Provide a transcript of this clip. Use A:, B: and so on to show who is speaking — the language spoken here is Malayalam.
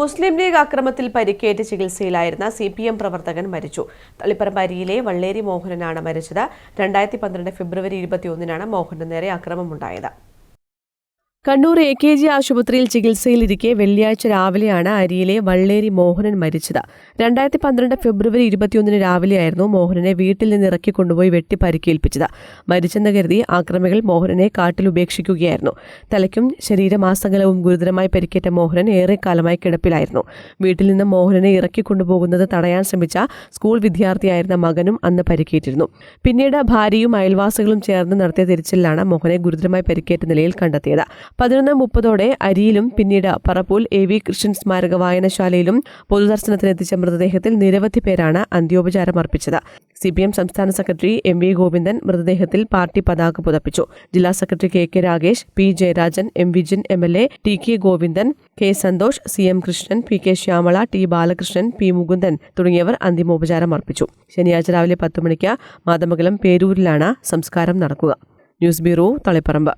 A: മുസ്ലിം ലീഗ് ആക്രമത്തിൽ പരിക്കേറ്റ് ചികിത്സയിലായിരുന്ന സി പി എം പ്രവർത്തകൻ മരിച്ചു. തളിപ്പറമ്പ് അരിയിലെ വള്ളേരി മോഹനനാണ് മരിച്ചത്. രണ്ടായിരത്തി പന്ത്രണ്ട് ഫെബ്രുവരി ഇരുപത്തിയൊന്നിനാണ് മോഹനു നേരെ അക്രമമുണ്ടായത്. കണ്ണൂർ എ കെ ജി ആശുപത്രിയിൽ ചികിത്സയിലിരിക്കെ വെള്ളിയാഴ്ച രാവിലെയാണ് അരിയിലെ വള്ളേരി മോഹനൻ മരിച്ചത്. രണ്ടായിരത്തി പന്ത്രണ്ട് ഫെബ്രുവരി ഇരുപത്തിയൊന്നിന് രാവിലെയായിരുന്നു മോഹനനെ വീട്ടിൽ നിന്ന് ഇറക്കി കൊണ്ടുപോയി വെട്ടി പരിക്കേൽപ്പിച്ചത്. മരിച്ചെന്ന് കരുതി ആക്രമികൾ മോഹനനെ കാട്ടിൽ ഉപേക്ഷിക്കുകയായിരുന്നു. തലയ്ക്കും ശരീരമാസകലവും ഗുരുതരമായി പരിക്കേറ്റ മോഹനൻ ഏറെക്കാലമായി കിടപ്പിലായിരുന്നു. വീട്ടിൽ നിന്ന് മോഹനനെ ഇറക്കി കൊണ്ടുപോകുന്നത് തടയാൻ ശ്രമിച്ച സ്കൂൾ വിദ്യാർത്ഥിയായിരുന്ന മകനും അന്ന് പരിക്കേറ്റിരുന്നു. പിന്നീട് ഭാര്യയും അയൽവാസികളും ചേർന്ന് നടത്തിയ തിരച്ചിലാണ് മോഹനെ ഗുരുതരമായി പരിക്കേറ്റ നിലയിൽ കണ്ടെത്തിയത്. പതിനൊന്ന് മുപ്പതോടെ അരിയിലും പിന്നീട് പറപ്പൂൽ എ വി കൃഷ്ണൻ സ്മാരക വായനശാലയിലും പൊതുദർശനത്തിനെത്തിച്ച മൃതദേഹത്തിൽ നിരവധി പേരാണ് അന്ത്യോപചാരം അർപ്പിച്ചത്. സി പി എം സംസ്ഥാന സെക്രട്ടറി എം വി ഗോവിന്ദൻ മൃതദേഹത്തിൽ പാർട്ടി പതാക പുതപ്പിച്ചു. ജില്ലാ secretary K K Ragesh P Jayarajan M Vijin M L A T K Govindan K Santhosh C M Krishnan P K Shyamala T Balakrishnan P Mukundan തുടങ്ങിയവർ അന്തിമോപചാരം അർപ്പിച്ചു. ശനിയാഴ്ച രാവിലെ പത്ത് മണിക്ക് മാതമംഗലം പേരൂരിലാണ് സംസ്കാരം നടക്കുക. News bureau Taliparamba.